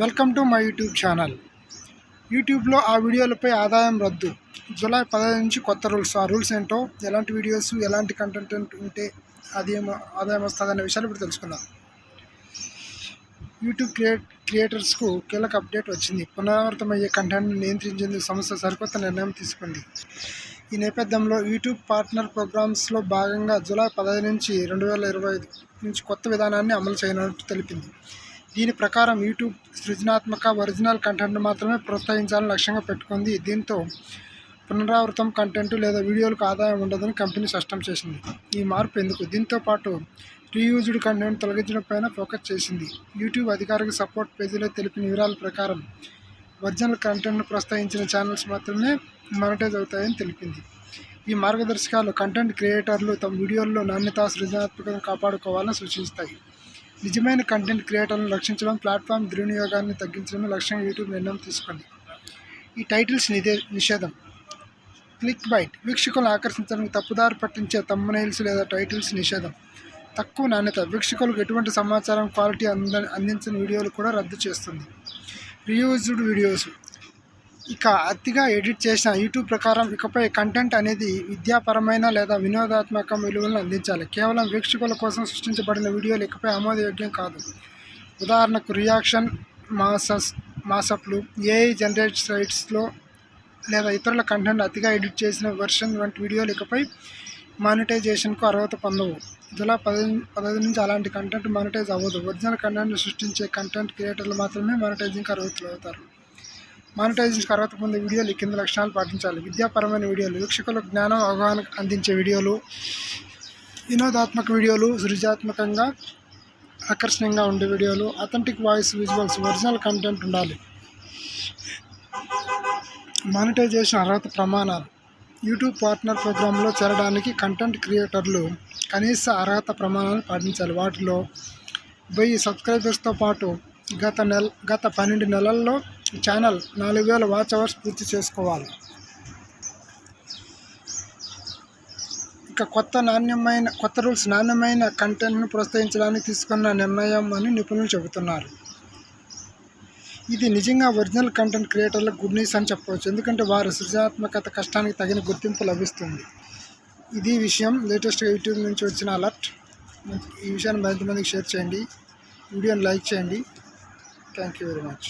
Welcome to my YouTube channel. యూట్యూబ్లో ఆ వీడియోలపై ఆదాయం రద్దు. జూలై పదహైదు నుంచి కొత్త రూల్స్. ఆ రూల్స్ ఏంటో ఎలాంటి వీడియోస్ ఎలాంటి కంటెంట్ ఉంటే అది ఆదాయం వస్తుంది అనే విషయాలు ఇప్పుడు తెలుసుకుందాం. యూట్యూబ్ క్రియేట్ క్రియేటర్స్కు కీలక అప్డేట్ వచ్చింది. పునరావృతమయ్యే కంటెంట్ను నియంత్రించేందుకు సంస్థ సరికొత్త నిర్ణయం తీసుకుంది. ఈ నేపథ్యంలో యూట్యూబ్ పార్ట్నర్ ప్రోగ్రామ్స్లో భాగంగా జూలై పదహైదు నుంచి రెండు వేల ఇరవై ఐదు నుంచి కొత్త విధానాన్ని అమలు చేయనున్నట్టు తెలిపింది. దీని ప్రకారం యూట్యూబ్ సృజనాత్మక ఒరిజినల్ కంటెంట్ మాత్రమే ప్రోత్సహించాలని లక్ష్యంగా పెట్టుకుంది. దీంతో పునరావృతం కంటెంట్ లేదా వీడియోలకు ఆదాయం ఉండదని కంపెనీ స్పష్టం చేసింది. ఈ మార్పు ఎందుకు? దీంతో పాటు రీయూజ్డ్ కంటెంట్ తొలగించడం పైన ఫోకస్ చేసింది. యూట్యూబ్ అధికారిక సపోర్ట్ పేజీలో తెలిపిన వివరాల ప్రకారం ఒరిజినల్ కంటెంట్ను ప్రోత్సహించిన ఛానల్స్ మాత్రమే మానిటైజ్ అవుతాయని తెలిపింది. ఈ మార్గదర్శకాలు కంటెంట్ క్రియేటర్లు తమ వీడియోల్లో నాణ్యత సృజనాత్మకతను కాపాడుకోవాలని సూచిస్తాయి. నిజమైన కంటెంట్ క్రియేటర్లను రక్షించడం ప్లాట్ఫామ్ దుర్వినియోగాన్ని తగ్గించడమే లక్ష్యంగా యూట్యూబ్ నిర్ణయం తీసుకుంది. ఈ టైటిల్స్ నిదే నిషేధం. క్లిక్ బైట్ వీక్షకులను ఆకర్షించడానికి తప్పుదారి పట్టించే తమ్మునైల్స్ లేదా టైటిల్స్ నిషేధం. తక్కువ నాణ్యత వీక్షకులకు ఎటువంటి సమాచారం క్వాలిటీ అంద అందించిన వీడియోలు కూడా రద్దు చేస్తుంది. రియూజ్డ్ వీడియోస్ ఇక అతిగా ఎడిట్ చేసిన యూట్యూబ్ ప్రకారం ఇకపై కంటెంట్ అనేది విద్యాపరమైన లేదా వినోదాత్మక విలువలను అందించాలి. కేవలం వీక్షకుల కోసం సృష్టించబడిన వీడియోలు ఇకపై ఆమోదయోగ్యం కాదు. ఉదాహరణకు రియాక్షన్ మాసస్ మాసప్లు ఏఐ జనరేట్ సైట్స్లో లేదా ఇతరుల కంటెంట్ అతిగా ఎడిట్ చేసిన వెర్షన్ వంటి వీడియోలు ఇకపై మానిటైజేషన్కు అర్హత పొందవు. జూలై పది పదహైదు నుంచి అలాంటి కంటెంట్ మానిటైజ్ అవ్వదు. ఒరిజినల్ కంటెంట్ సృష్టించే కంటెంట్ క్రియేటర్లు మాత్రమే మానిటైజింగ్కి అర్హతలు అవుతారు. మానిటైజింగ్ అర్హత పొందే వీడియోలు ఈ కింద లక్షణాలు పాటించాలి. విద్యాపరమైన వీడియోలు వీక్షకులకు జ్ఞానం అవగాహన అందించే వీడియోలు వినోదాత్మక వీడియోలు సృజనాత్మకంగా ఆకర్షణీయంగా ఉండే వీడియోలు authentic voice visuals original content ఉండాలి. మానిటైజేషన్ అర్హత ప్రమాణాలు. యూట్యూబ్ పార్ట్నర్ ప్రోగ్రాంలో చేరడానికి కంటెంట్ క్రియేటర్లు కనీస అర్హత ప్రమాణాలు పాటించాలి. వాటిలో వెయ్యి సబ్స్క్రైబర్స్తో పాటు గత నెల గత పన్నెండు నెలల్లో ఛానల్ నాలుగు వేల వాచ్ అవర్స్ పూర్తి చేసుకోవాలి. ఇక కొత్త నాణ్యమైన కొత్త రూల్స్ నాణ్యమైన కంటెంట్ను ప్రోత్సహించడానికి తీసుకున్న నిర్ణయం అని నిపుణులు చెబుతున్నారు. ఇది నిజంగా ఒరిజినల్ కంటెంట్ క్రియేటర్లకు గుడ్ న్యూస్ అని చెప్పవచ్చు. ఎందుకంటే వారి సృజనాత్మకత కష్టానికి తగిన గుర్తింపు లభిస్తుంది. ఇది విషయం లేటెస్ట్గా యూట్యూబ్ నుంచి వచ్చిన అలర్ట్. ఈ విషయాన్ని మరింత మందికి షేర్ చేయండి. వీడియోని లైక్ చేయండి. Thank you very much.